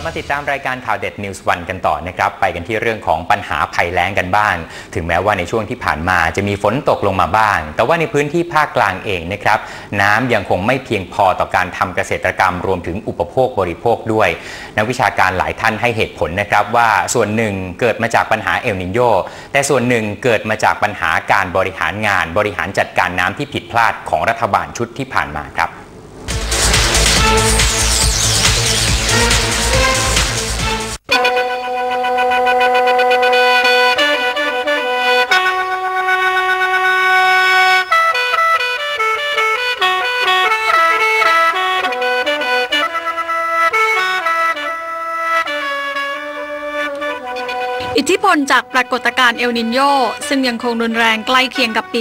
บมาติดตามรายการข่าวเด็ดนิวส์วันกันต่อนะครับ ไปกันที่เรื่องของปัญหาภัยแล้งกันบ้าง ถึงแม้ว่าในช่วงที่ผ่านมาจะมีฝนตกลงมาบ้าง แต่ว่าในพื้นที่ภาคกลางเองนะครับ น้ำยังคงไม่เพียงพอต่อการทำเกษตรกรรมรวมถึงอุปโภคบริโภคด้วย นักวิชาการหลายท่านให้เหตุผลนะครับว่าส่วนหนึ่งเกิดมาจากปัญหาเอลนิโยแต่ส่วนหนึ่งเกิดมาจากปัญหาการบริหารงาน บริหารจัดการน้ำที่ผิดพลาดของรัฐบาลชุดที่ผ่านมาครับ ลจากปรากฏการณ์เอลนินโยซึ่งยังคงรุนแรงใกล้เคียงกับปี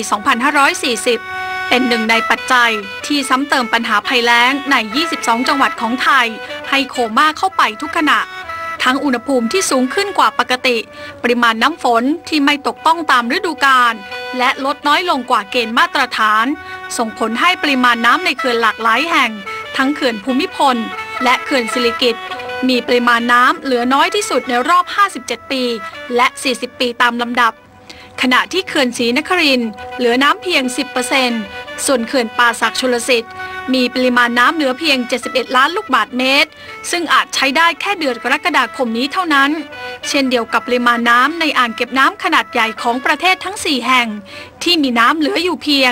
2540 เป็นหนึ่งในปัจจัยที่ซ้ำเติมปัญหาภัยแล้งใน 22 จังหวัดของไทย ให้โคม่าเข้าไปทุกขณะ ทั้งอุณหภูมิที่สูงขึ้นกว่าปกติ ปริมาณน้ำฝนที่ไม่ตกต้องตามฤดูกาลและลดน้อยลงกว่าเกณฑ์มาตรฐาน ส่งผลให้ปริมาณน้ำในเขื่อนหลากหลายแห่ง ทั้งเขื่อนภูมิพล และเขื่อนสิริกิติ์ มีปริมาณน้ำเหลือน้อยที่สุดในรอบ 57 ปี และ 40 ปีตามลำดับ ขณะที่เขื่อนศรีนครินเหลือน้ำเพียง 10%ส่วนเขื่อนป่าสักชลสิทธิ์มีปริมาณน้ำเหลือเพียง 71 ล้านลูกบาศก์เมตร ซึ่งอาจใช้ได้แค่เดือนกรกฎาคมนี้เท่านั้น เช่นเดียวกับปริมาณน้ำในอ่างเก็บน้ำขนาดใหญ่ของประเทศทั้ง 4 แห่ง ที่มีน้ำเหลืออยู่เพียง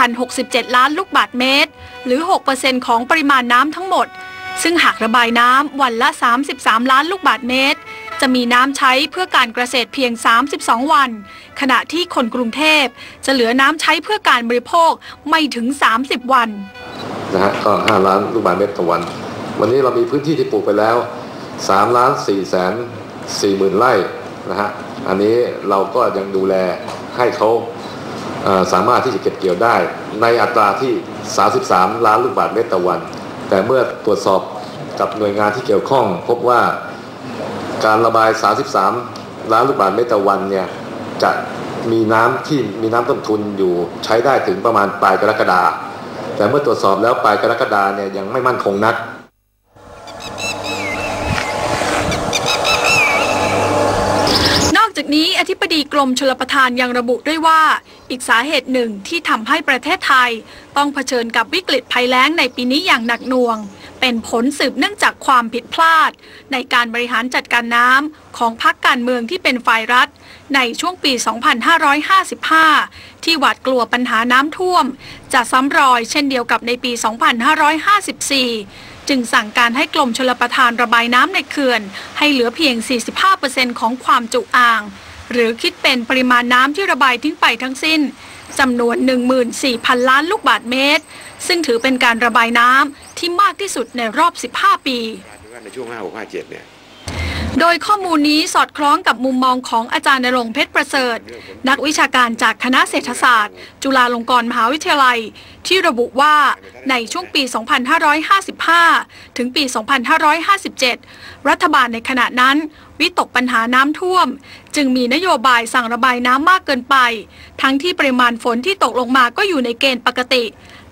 1,067 ล้านลูกบาศก์เมตร หรือ 6%ของปริมาณน้ำทั้งหมด ซึ่งหากระบายน้ำวันละ 33 ล้านลูกบาศก์เมตร จะมีน้ำใช้เพื่อการเกษตรเพียง 32 วัน ขณะที่คนกรุงเทพ จะเหลือน้ำใช้เพื่อการบริโภคไม่ถึง 30 วันนะฮะก็5ล้านลูกบาศก์เมตรต่อวัน วันนี้เรามีพื้นที่ที่ปลูกไปแล้ว3ล้าน4แสน4หมื่นไร่นะฮะอันนี้เราก็ยังดูแลให้เขาสามารถที่จะเก็บเกี่ยวได้ ในอัตราที่ 33 ล้านลูกบาศก์เมตรต่อวัน แต่เมื่อตรวจสอบกับหน่วยงานที่เกี่ยวข้อง พบว่าการระบาย 33 ล้านลูกบาศก์เมตรต่อวันเนี่ยจะมีน้ำที่มีน้ำต้นทุนอยู่ใช้ได้ถึงประมาณปลายกรกฎาแต่เมื่อตรวจสอบแล้วปลายกรกฎาเนี่ยยังไม่มั่นคงนัก นี้อธิบดีกรมชลประทานยังระบุด้วยว่า อีกสาเหตุหนึ่งที่ทำให้ประเทศไทย ต้องเผชิญกับวิกฤตภัยแล้งในปีนี้อย่างหนักหน่วง เป็นผลสืบเนื่องจากความผิดพลาด ในการบริหารจัดการน้ำของพรรคการเมืองที่เป็นฝ่ายรัฐ ในช่วงปี 2555 ที่หวาดกลัวปัญหาน้ำท่วม จะซ้ำรอยเช่นเดียวกับในปี 2554 จึงสั่งการให้กรมชลประทานระบายน้ำในเขื่อน ให้เหลือเพียง 45%ของความจุอ่าง หรือคิดเป็นปริมาณน้ำที่ระบายทิ้งไปทั้งสิ้นจำนวน 14,000 ล้านลูกบาศก์เมตร ซึ่งถือเป็นการระบายน้ำที่มากที่สุดในรอบ 15 ปีในช่วง 5 6 5 7 เนี่ย โดยข้อมูลนี้สอดคล้องกับมุมมองของอาจารย์นรงเพชรประเสริฐ นักวิชาการจากคณะเศรษฐศาสตร์ จุฬาลงกรณ์มหาวิทยาลัย ที่ระบุว่าในช่วงปี 2555 ถึงปี 2557 รัฐบาลในขณะนั้น วิตกปัญหาน้ำท่วม จึงมีนโยบายสั่งระบายน้ำมากเกินไป ทั้งที่ปริมาณฝนที่ตกลงมาก็อยู่ในเกณฑ์ปกติ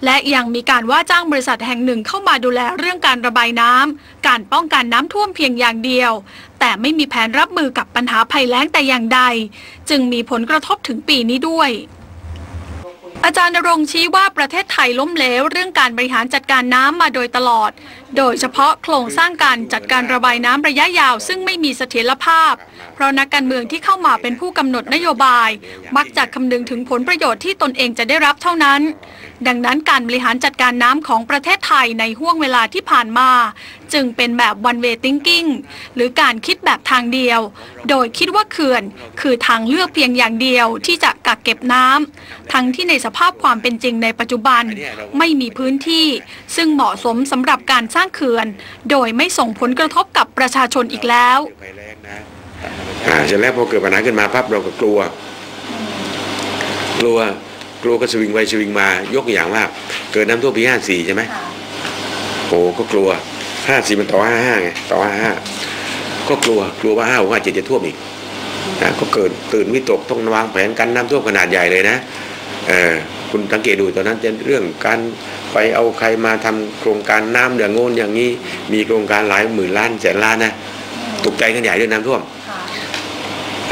และยังมีการว่าจ้างบริษัทแห่งหนึ่งเข้ามาดูแลเรื่องการระบายน้ำ การป้องกันน้ำท่วมเพียงอย่างเดียว แต่ไม่มีแผนรับมือกับปัญหาภัยแล้งแต่อย่างใด จึงมีผลกระทบถึงปีนี้ด้วยอาจารย์นรงชี้ว่าประเทศไทยล้มเหลวเรื่องการบริหารจัดการน้ำมาโดยตลอด โดยเฉพาะโครงสร้างการจัดการระบายน้ำระยะยาวซึ่งไม่มีเสถียรภาพ เพราะนักการเมืองที่เข้ามาเป็นผู้กำหนดนโยบาย มักจะคำนึงถึงผลประโยชน์ที่ตนเองจะได้รับเท่านั้น ดังนั้นการบริหารจัดการน้ำของประเทศไทยในห่วงเวลาที่ผ่านมา จึงเป็นแบบ one way thinking หรือการคิดแบบทางเดียว โดยคิดว่าเขื่อน คือทางเลือกเพียงอย่างเดียวที่จะกักเก็บน้ำทั้งที่ในสภาพความเป็นจริงในปัจจุบันไม่มีพื้นที่ ซึ่งเหมาะสมสำหรับการสร้างเขื่อน โดยไม่ส่งผลกระทบกับประชาชนอีกแล้วอ่าเสร็จแล้วพอเกิดปัญหาขึ้นมาปั๊บเราก็กลัว กลัวกลัวก็สวิงไปสวิงมายกอย่างว่า เกิดน้ำท่วมปี54ใช่ไหมโอ้ก็กลัว 54มันต่อ55ไงต่อ55ก็กลัวกลัวว่า5 6 5 7จะท่วมอีกนะก็เกิดตื่นวิตกต้องวางแผนกันน้ำท่วมขนาดใหญ่เลยนะเออคุณสังเกตดูตอนนั้นจะเรื่องการไปเอาใครมาทำโครงการน้ำอย่างโน้นอย่างนี้มีโครงการหลายหมื่นล้านแสนล้านนะตกใจกันใหญ่เรื่องน้ำท่วม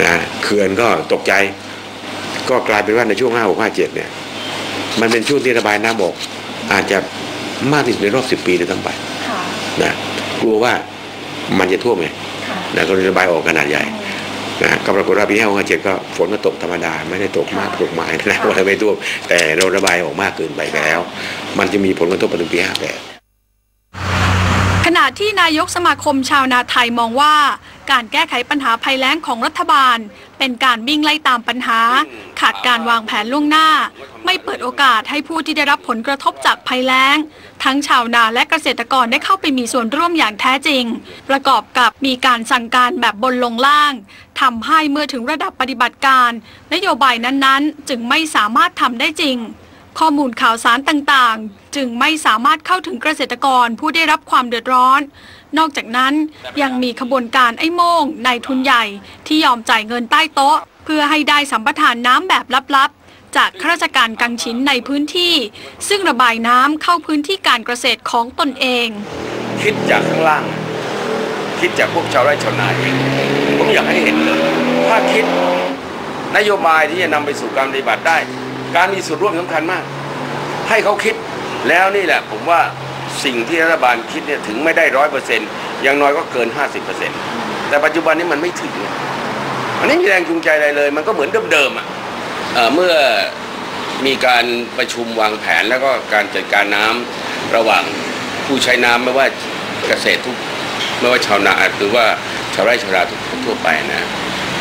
นะเขื่อนก็ตกใจ ก็กลายเป็นว่าในช่วง5 6 5 7เนี่ย มันเป็นช่วงที่ระบายน้ำออกอาจจะมากที่สุดในรอบ10ปีเลยทั้งไป นะกลัวว่ามันจะท่วมไงนะก็เลยระบายออกขนาดใหญ่นะก็ปรากฏว่าปี5 6 5 7ก็ฝนก็ตกธรรมดาไม่ได้ตกมากตกหมายนะว่าไม่ท่วมแต่เราระบายออกมากเกินไปแล้ว มันจะมีผลกระทบไปถึงปี58 ขณะที่นายกสมาคมชาวนาไทยมองว่า การแก้ไขปัญหาภัยแล้งของรัฐบาล เป็นการวิ่งไล่ตามปัญหา ขาดการวางแผนล่วงหน้า ไม่เปิดโอกาสให้ผู้ที่ได้รับผลกระทบจากภัยแล้ง ทั้งชาวนาและเกษตรกรได้เข้าไปมีส่วนร่วมอย่างแท้จริง ประกอบกับมีการสั่งการแบบบนลงล่างทำให้เมื่อถึงระดับปฏิบัติการ นโยบายนั้นๆ จึงไม่สามารถทำได้จริง ข้อมูลข่าวสารต่างๆ จึงไม่สามารถเข้าถึงเกษตรกรผู้ได้รับความเดือดร้อน นอกจากนั้นยังมีขบวนการไอ้โม่งในทุนใหญ่ที่ยอมจ่ายเงินใต้โต๊ะ เพื่อให้ได้สัมปทานน้ำแบบลับๆ จากข้าราชการกังชินในพื้นที่ ซึ่งระบายน้ำเข้าพื้นที่การเกษตรของตนเอง คิดจากข้างล่าง คิดจากพวกชาวไร่ชาวนาเองผมอยากให้เห็นเลยถ้าคิดนโยบายที่จะนำไปสู่การปฏิบัติได้ การมีส่วนร่วมสำคัญมาก ให้เขาคิด แล้วนี่แหละผมว่าสิ่งที่รัฐบาลคิดเนี่ยถึงไม่ได้ร้อยเปอร์เซ็นต์อย่างน้อยก็เกิน50เปอร์เซ็นต์แต่ปัจจุบันนี้มันไม่ถึงมันไม่มีแรงจูงใจอะไรเลย มันก็เหมือนเดิมๆอะเอ่อเมื่อมีการประชุมวางแผนแล้วก็การจัดการน้ำระหว่างผู้ใช้น้ำไม่ว่าเกษตรทุกไม่ว่าชาวนาหรือว่าชาวไร่ชาวนาทั่วไปนะ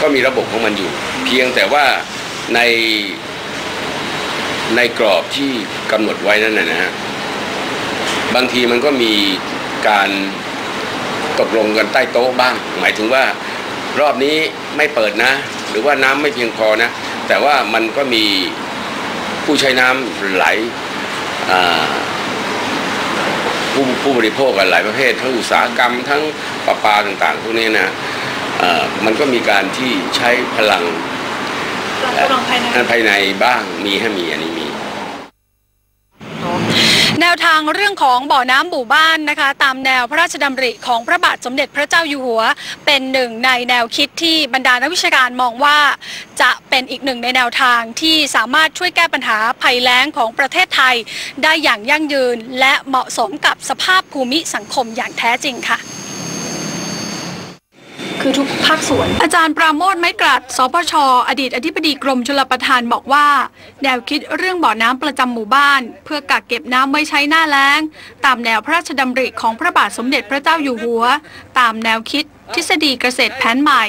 ก็มีระบบของมันอยู่ เพียงแต่ว่าใน ในกรอบที่กำหนดไว้นั่นนะฮะบางทีมันก็มีการตกลงกันใต้โต๊ะบ้าง หมายถึงว่ารอบนี้ไม่เปิดนะ หรือว่าน้ำไม่เพียงพอนะ แต่ว่ามันก็มีผู้ใช้น้ำหลายผู้ผู้บริโภคกันหลายประเภท ทั้งอุตสาหกรรมทั้งประปาต่างๆพวกนี้นะมันก็มีการที่ใช้พลัง ภายในบ้างมีให้มีอันนี้มีแนวทางเรื่องของบ่อน้ำหมู่บ้านนะคะ ตามแนวพระราชดำริของพระบาทสมเด็จพระเจ้าอยู่หัว เป็นหนึ่งในแนวคิดที่บรรดานักวิชาการมองว่า จะเป็นอีกหนึ่งในแนวทางที่สามารถช่วยแก้ปัญหาภัยแล้งของประเทศไทย ได้อย่างยั่งยืนและเหมาะสมกับสภาพภูมิสังคมอย่างแท้จริงค่ะ คือทุกภาคส่วน อาจารย์ปราโมทไม้กลัดสปชอดีตอธิบดีกรมชลประทานบอกว่า แนวคิดเรื่องบ่อน้ำประจำหมู่บ้าน เพื่อกักเก็บน้ำไว้ใช้หน้าแล้ง ตามแนวพระราชดำริของพระบาทสมเด็จพระเจ้าอยู่หัว ตามแนวคิดทฤษฎีเกษตรแผนใหม่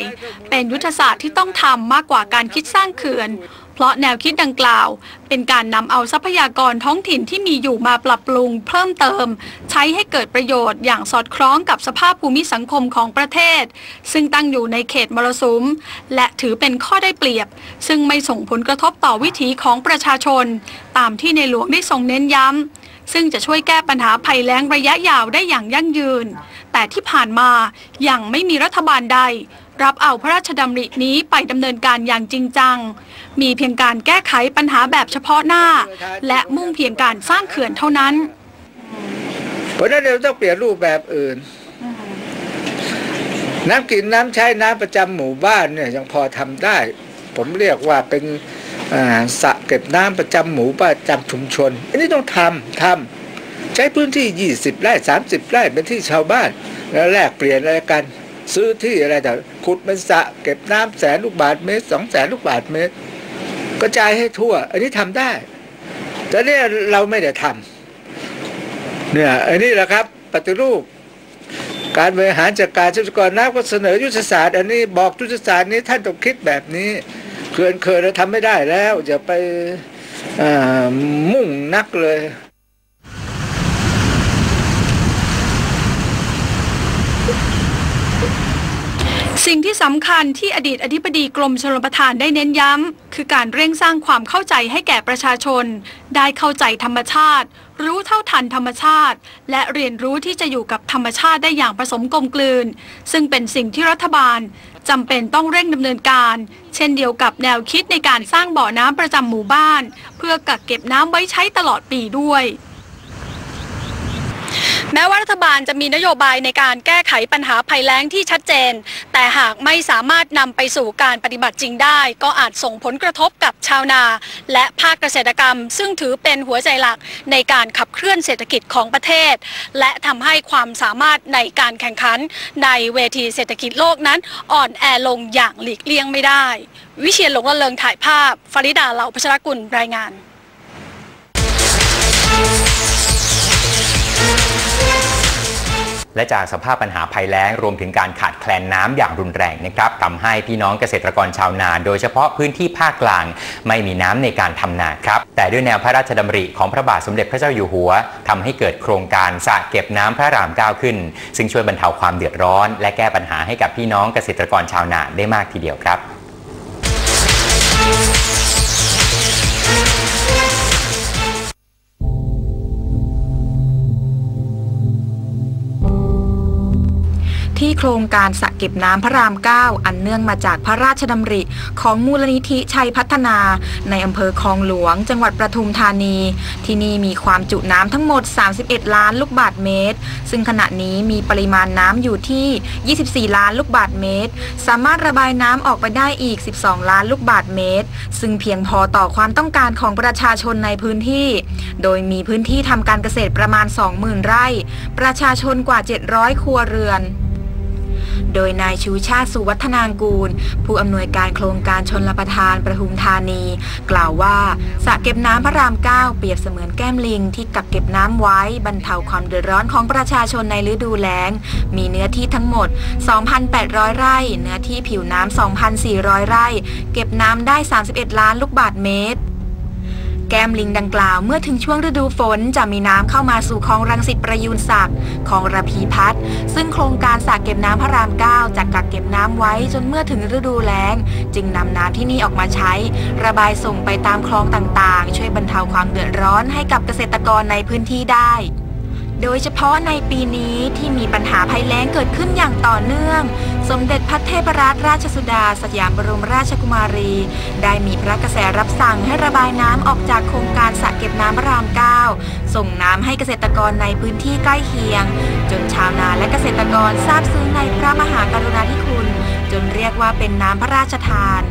เป็นยุทธศาสตร์ที่ต้องทำมากกว่าการคิดสร้างเขื่อน เพราะแนวคิดดังกล่าว เป็นการนำเอาทรัพยากรท้องถิ่นที่มีอยู่มาปรับปรุงเพิ่มเติม ใช้ให้เกิดประโยชน์อย่างสอดคล้องกับสภาพภูมิสังคมของประเทศ ซึ่งตั้งอยู่ในเขตมรสุม และถือเป็นข้อได้เปรียบ ซึ่งไม่ส่งผลกระทบต่อวิถีของประชาชน ตามที่ในหลวงได้ทรงเน้นย้ำซึ่งจะช่วยแก้ปัญหาภัยแล้งระยะยาวได้อย่างยั่งยืน แต่ที่ผ่านมายังไม่มีรัฐบาลใด รับเอาพระราชดำรินี้ไปดำเนินการอย่างจริงจัง มีเพียงการแก้ไขปัญหาแบบเฉพาะหน้า และมุ่งเพียงการสร้างเขื่อนเท่านั้น เพราะนั้นเราต้องเปลี่ยนรูปแบบอื่น น้ำกินน้ำใช้น้ำประจำหมู่บ้านเนี่ยยังพอทำได้ ผมเรียกว่าเป็นสระเก็บน้ำประจำหมู่บ้านประจำชุมชน อันนี้ต้องทำทำใช้พื้นที่ 20 ไร่ 30 ไร่เป็นที่ชาวบ้าน แล้วแลกเปลี่ยนอะไรกัน ซื้อที่อะไรแต่ขุดเป็นสระเก็บน้ำแสนลูกบาทเมตรสองแสนลูกบาทเมตร กระจายให้ทั่ว อันนี้ทำได้ แต่เนี่ยเราไม่ได้ทำเนี่ยอันนี้แหละครับ ปฏิรูป การบริหารจัดการทรัพยากรน้ำก็เสนอยุทธศาสตร์ อันนี้บอกยุทธศาสตร์นี้ท่านต้องคิดแบบนี้เขื่อนเคยเราทำไม่ได้แล้วอย่าไปมุ่งนักเลย สิ่งที่สำคัญที่อดีตอธิบดีกรมชลประทานได้เน้นย้ำ คือการเร่งสร้างความเข้าใจให้แก่ประชาชน ได้เข้าใจธรรมชาติ รู้เท่าทันธรรมชาติ และเรียนรู้ที่จะอยู่กับธรรมชาติได้อย่างผสมกลมกลืน ซึ่งเป็นสิ่งที่รัฐบาลจำเป็นต้องเร่งดำเนินการ เช่นเดียวกับแนวคิดในการสร้างบ่อน้ำประจำหมู่บ้าน เพื่อกักเก็บน้ำไว้ใช้ตลอดปีด้วย แม้ว่ารัฐบาลจะมีนโยบายในการแก้ไขปัญหาภัยแล้งที่ชัดเจน แต่หากไม่สามารถนำไปสู่การปฏิบัติจริงได้ ก็อาจส่งผลกระทบกับชาวนา และภาคเกษตรกรรม ซึ่งถือเป็นหัวใจหลักในการขับเคลื่อนเศรษฐกิจของประเทศ และทำให้ความสามารถในการแข่งขัน ในเวทีเศรษฐกิจโลกนั้น อ่อนแอลงอย่างหลีกเลี่ยงไม่ได้ วิเชียรหลงละเลิงถ่ายภาพฟริดาเหล่าพัชรกุลรายงาน และจากสภาพปัญหาภัยแล้งรวมถึงการขาดแคลนน้ำอย่างรุนแรงนะครับทำให้พี่น้องเกษตรกรชาวนา โดยเฉพาะพื้นที่ภาคกลาง ไม่มีน้ำในการทำนาครับ แต่ด้วยแนวพระราชดำริของพระบาทสมเด็จพระเจ้าอยู่หัวทำให้เกิดโครงการสระเก็บน้ำพระรามเก้าขึ้น ซึ่งช่วยบรรเทาความเดือดร้อน และแก้ปัญหาให้กับพี่น้องเกษตรกรชาวนาได้มากทีเดียวครับ โครงการสระเก็บน้ำพระราม 9 อันเนื่องมาจากพระราชดำริของมูลนิธิชัยพัฒนา ในอำเภอคลองหลวง จังหวัดประทุมธานี ที่นี่มีความจุน้ำทั้งหมด 31 ล้านลูกบาศก์เมตร ซึ่งขณะนี้มีปริมาณน้ำอยู่ที่ 24 ล้านลูกบาศก์เมตร สามารถระบายน้ำออกไปได้อีก 12 ล้านลูกบาศก์เมตร ซึ่งเพียงพอต่อความต้องการของประชาชนในพื้นที่ โดยมีพื้นที่ทำการเกษตรประมาณ 20,000 ไร่ ประชาชนกว่า 700 ครัวเรือน โดยนายชูชาติสุวัฒนางกูล ผู้อำนวยการโครงการชนลประทานประทุมธานี กล่าวว่าสระเก็บน้ำพระราม9เปรียบเสมือนแก้มลิงที่กักเก็บน้ำไว้บรรเทาความเดือดร้อนของประชาชนในฤดูแล้ง มีเนื้อที่ทั้งหมด 2,800 ไร่ เนื้อที่ผิวน้ำ 2,400 ไร่ เก็บน้ำได้ 31 ล้านลูกบาศก์เมตร แก้มลิงดังกล่าวเมื่อถึงช่วงฤดูฝนจะมีน้ำเข้ามาสู่คลองรังสิตประยูนศักดิ์คลองระพีพัฒน์ซึ่งโครงการสระเก็บน้ำพระราม9จะกักเก็บน้ำไว้จนเมื่อถึงฤดูแล้ง จึงนำน้ำที่นี่ออกมาใช้ ระบายส่งไปตามคลองต่างๆ ช่วยบรรเทาความเดือดร้อนให้กับเกษตรกรในพื้นที่ได้ โดยเฉพาะในปีนี้ที่มีปัญหาภัยแล้งเกิดขึ้นอย่างต่อเนื่อง สมเด็จพระเทพรัตนราชสุดา สยามบรมราชกุมารี ได้มีพระกระแสรับสั่งให้ระบายน้ำออกจากโครงการสระเก็บน้ำพระราม9ส่งน้ำให้เกษตรกรในพื้นที่ใกล้เคียง จนชาวนาและเกษตรกรทราบซึ้งในพระมหากรุณาธิคุณ จนเรียกว่าเป็นน้ำพระราชทาน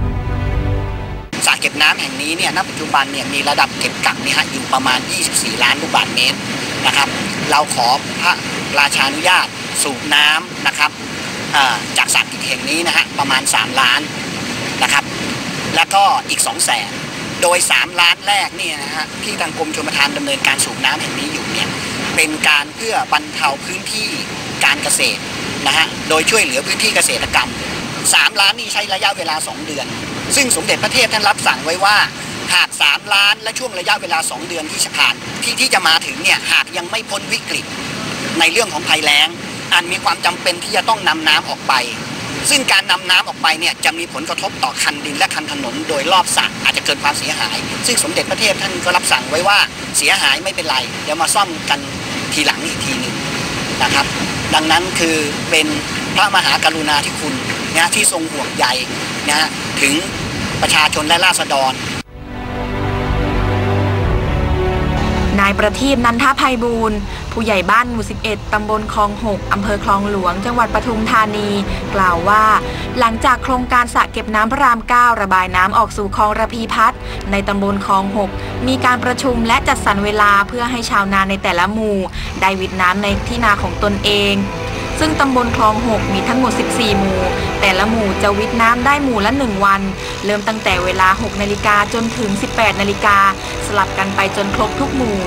สระเก็บน้ำแห่งนี้เนี่ย ณ ปัจจุบันเนี่ย มีระดับเก็บกักนี่ฮะอยู่ประมาณ 24 ล้านลูกบาศก์เมตร นะครับ เราขอพระราชานุญาตสูบน้ำนะครับจากสระแห่งนี้นะฮะประมาณ 3 ล้านนะครับ แล้วก็อีก 2 0 0แสนโดย 3 ล้านแรกเนี่ยนะฮะที่ทางกรมชลประทานดำเนินการสูบน้ำแห่งนี้อยู่เนี่ยเป็นการเพื่อบรรเทาพื้นที่การเกษตรนะฮะโดยช่วยเหลือพื้นที่เกษตรกรรม 3 ล้านนี้ใช้ระยะเวลา 2 เดือน ซึ่งสมเด็จพระเทพท่านรับสั่งไว้ว่า หาก 3 ล้านและช่วงระยะเวลา 2 เดือนที่จะผ่านที่ที่จะมาถึงเนี่ยหากยังไม่พ้นวิกฤต ในเรื่องของภัยแล้ง อันมีความจำเป็นที่จะต้องนำน้ำออกไป ซึ่งการนำน้ำออกไปเนี่ยจะมีผลกระทบต่อคันดินและคันถนนโดยรอบสระอาจจะเกิดความเสียหาย ซึ่งสมเด็จพระเทพท่านก็รับสั่งไว้ว่าเสียหายไม่เป็นไร เดี๋ยวมาซ่อมกันทีหลังอีกทีหนึ่งนะครับ ดังนั้นคือเป็นพระมหากรุณาธิคุณนะที่ทรงห่วงใยนะถึงประชาชนและราษฎรายประทีปนันทภัยบูรณ์ผู้ใหญ่บ้านหมู่ 11 ตำบลคลอง 6 อำเภอคลองหลวง จังหวัดปทุมธานี กล่าวว่า หลังจากโครงการสระเก็บน้ำพระราม 9 ระบายน้ำออกสู่คลองระพีพัฒน์ในตำบลคลอง 6 มีการประชุมและจัดสรรเวลาเพื่อให้ชาวนาในแต่ละหมู่ ได้วิดน้ำในที่นาของตนเอง ซึ่งตำบลคลอง6มีทั้งหมด 14 หมู่ แต่ละหมู่จะวิทน้ำได้หมู่ละ 1 วัน เริ่มตั้งแต่เวลา 6 นาฬิกาจนถึง 18 นาฬิกา สลับกันไปจนครบทุกหมู่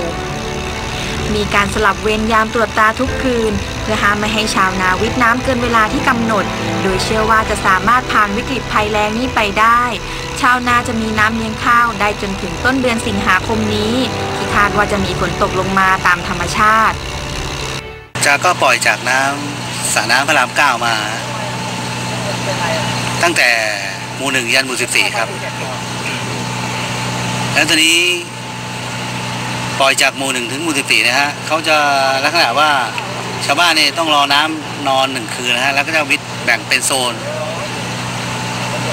มีการสลับเวรยามตรวจตาทุกคืน เพื่อห้ามไม่ให้ชาวนาวิทน้ำเกินเวลาที่กำหนด โดยเชื่อว่าจะสามารถผ่านวิกฤตภัยแล้งนี้ไปได้ ชาวนาจะมีน้ำเลี้ยงข้าวได้จนถึงต้นเดือนสิงหาคมนี้ ที่คาดว่าจะมีฝนตกลงมาตามธรรมชาติ จะก็ปล่อยจากน้ำสระน้ำพระรามเก้ามา ตั้งแต่หมู่หนึ่งยันหมู่สิบสี่ครับ แล้วตอนนี้ปล่อยจากหมู่หนึ่งถึงหมู่สิบสี่นะฮะเขาจะลักษณะว่าชาวบ้านนี่ต้องรอน้ำนอนหนึ่งคืนนะฮะแล้วก็จะวิทย์แบ่งเป็นโซน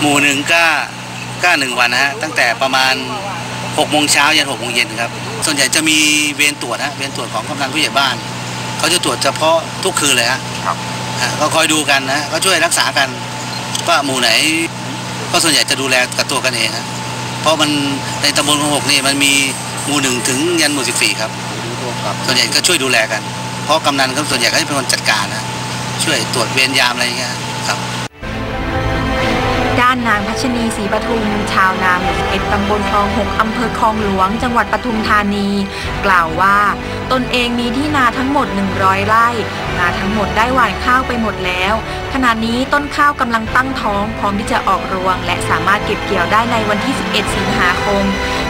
หมู่หนึ่งก็ก็หนึ่งวันนะฮะตั้งแต่ประมาณหกโมงเช้ายันหกโมงเย็นครับ ส่วนใหญ่จะมีเวรตรวจฮะเวรตรวจของกำนันผู้ใหญ่บ้าน เขาจะตรวจเฉพาะทุกคืนเลยฮะครับอะก็คอยดูกันนะก็ช่วยรักษากันว่าหมู่ไหน ก็ส่วนใหญ่จะดูแลกับตัวกันเองฮะเพราะมันในตำบลของหกนี่มันมีหมู่หนึ่งถึงยันหมู่สิบสี่ครับ ส่วนใหญ่ก็ช่วยดูแลกัน เพราะกำนันก็ส่วนใหญ่ก็จะเป็นคนจัดการนะช่วยตรวจเวรยามอะไรอย่างเงี้ยครับ ด้านนางพัชนีศรีปทุม ชาวนาหมู่11ตำบลคลอง6อำเภอคลองหลวง จังหวัดปทุมธานี กล่าวว่า ตนเองมีที่นาทั้งหมด 100 ไร่ นาทั้งหมดได้หว่านข้าวไปหมดแล้ว ขณะนี้ต้นข้าวกำลังตั้งท้อง พร้อมที่จะออกรวง และสามารถเก็บเกี่ยวได้ในวันที่ 11 สิงหาคม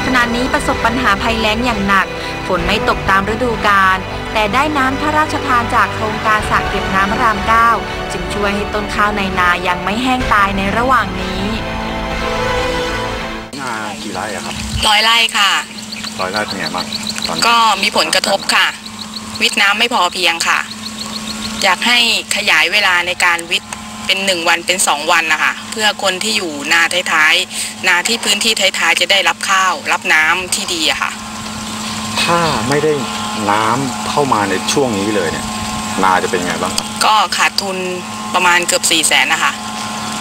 ขณะนี้ประสบปัญหาภัยแล้งอย่างหนัก ฝนไม่ตกตามฤดูกาล แต่ได้น้ำพระราชทานจากโครงการสระเก็บน้ำพระรามเก้าจึงช่วยให้ต้นข้าวในนายังไม่แห้งตายในระหว่างนี้นากี่ไร่อะครับร้อยไร่ค่ะร้อยไร่เป็นไงบ้างตอนนี้ก็มีผลกระทบค่ะ วิทย์น้ำไม่พอเพียงค่ะ อยากให้ขยายเวลาในการวิทย์เป็นหนึ่งวันเป็นสองวันนะคะเพื่อคนที่อยู่นาท้ายๆ นาที่พื้นที่ท้ายๆ จะได้รับข้าว รับน้ำที่ดีอะค่ะ ถ้าไม่ได้น้ำเข้ามาในช่วงนี้เลยเนี่ยนาจะเป็นไงบ้างครับก็ขาดทุนประมาณเกือบสี่แสนนะคะ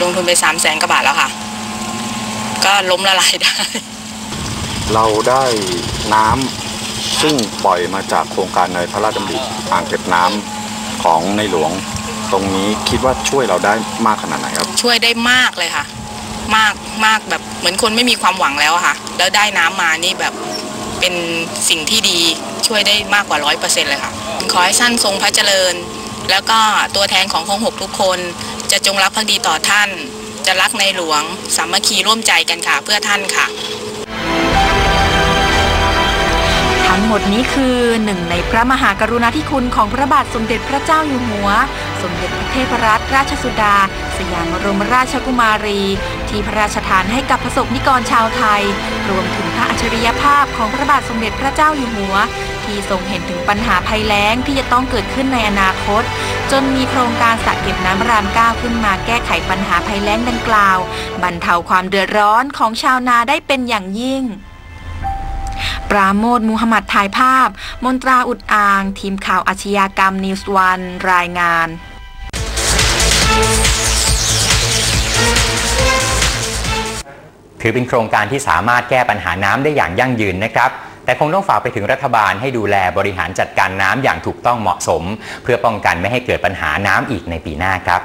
ลงทุนไปสามแสนกว่าบาทแล้วค่ะ ก็ล้มละลายได้ เราได้น้ำซึ่งปล่อยมาจากโครงการในพระราชดำริอ่างเก็บน้ำของในหลวง ตรงนี้คิดว่าช่วยเราได้มากขนาดไหนครับ ช่วยได้มากเลยค่ะ มากมากแบบเหมือนคนไม่มีความหวังแล้วอะค่ะ แล้วได้น้ำมานี่แบบ เป็นสิ่งที่ดีช่วยได้มากกว่าร้อยเปอร์เซ็นต์เลยค่ะ ขอให้ท่านทรงพระเจริญ แล้วก็ตัวแทนของของหกทุกคน จะจงรักภักดีต่อท่าน จะรักในหลวง สามัคคีร่วมใจกันค่ะ เพื่อท่านค่ะทั้งหมดนี้คือหนึ่งในพระมหากรุณาธิคุณของพระบาทสมเด็จพระเจ้าอยู่หัว สมเด็จพระเทพรัตนราชสุดา สยามบรมราชกุมารี ที่พระราชทานให้กับประสบนิกรชาวไทย รวมถึงพระอัจฉริยภาพของพระบาทสมเด็จพระเจ้าอยู่หัว ที่ทรงเห็นถึงปัญหาภัยแล้งที่จะต้องเกิดขึ้นในอนาคต จนมีโครงการสระเก็บน้ำรามเก้าขึ้นมาแก้ไขปัญหาภัยแล้งดังกล่าว บรรเทาความเดือดร้อนของชาวนาได้เป็นอย่างยิ่งปราโมทมูฮัมหมัดถ่ายภาพ มนตราอุดอาง ทีมข่าวอาชญากรรมนิวส์วันรายงาน ถือเป็นโครงการที่สามารถแก้ปัญหาน้ำได้อย่างยั่งยืนนะครับ แต่คงต้องฝากไปถึงรัฐบาลให้ดูแลบริหารจัดการน้ำอย่างถูกต้องเหมาะสม เพื่อป้องกันไม่ให้เกิดปัญหาน้ำอีกในปีหน้าครับ